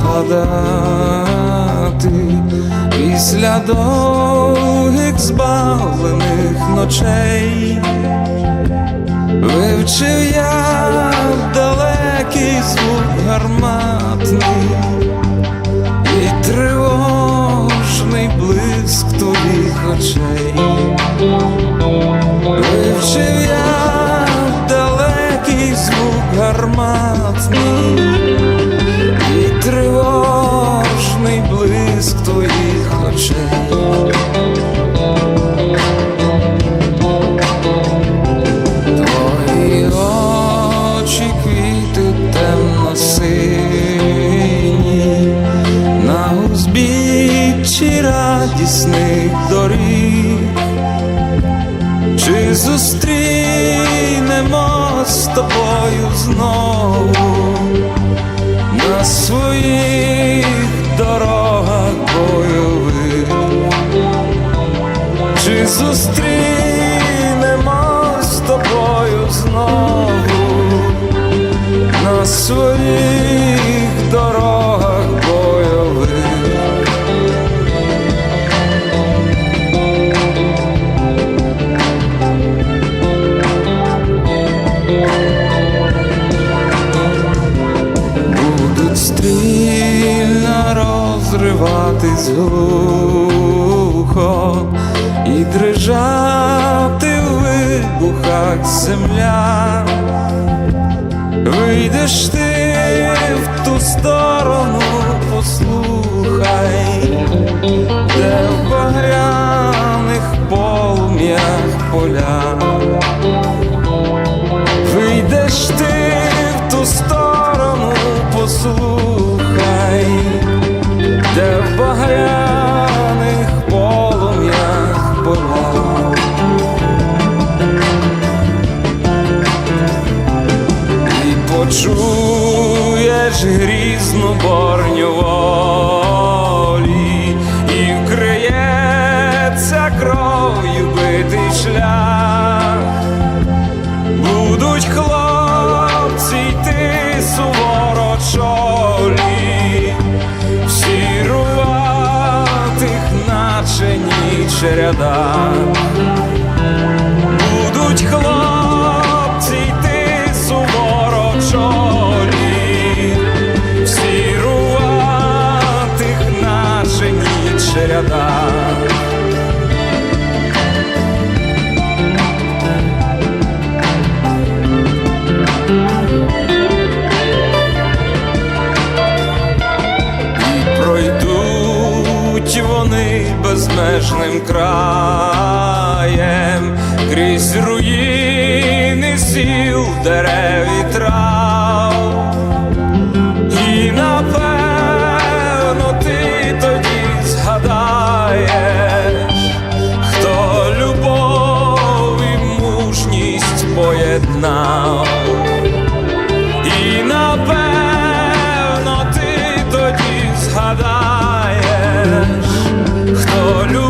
згадати після довгих збавлених ночей. Вивчив я далекий звук гарматний і тривожний блиск твоїх очей. Тобою знову. На своїх дорогах бойових, чи зустрінемо з тобою знову? На своїх стрільно розриватись глухо і дрижати в вибухах земля. Вийдеш ти в ту сторону, послухай, де в багряних полум'ях поля. Почуєш грізну борню волі, і вкриється кров'ю битий шлях. Будуть хлопці йти суворо чолі, всі руватих, наче ніч ряда. Безмежним краєм крізь руїни сіл, дерев і трав. І напевно ти тоді згадаєш, хто любов і мужність поєднав. Напевно ти тоді згадаєш, хто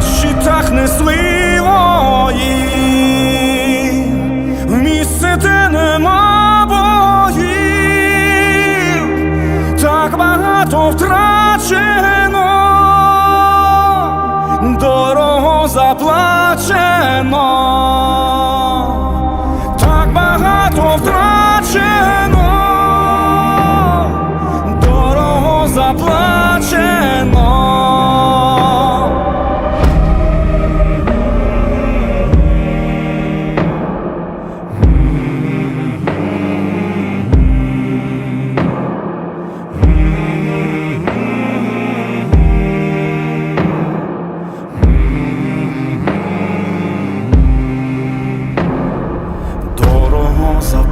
на щитах несли вої, в місце, де нема боїв, так багато втрачено, дорого заплачено, так багато втрачено, дорого заплачено.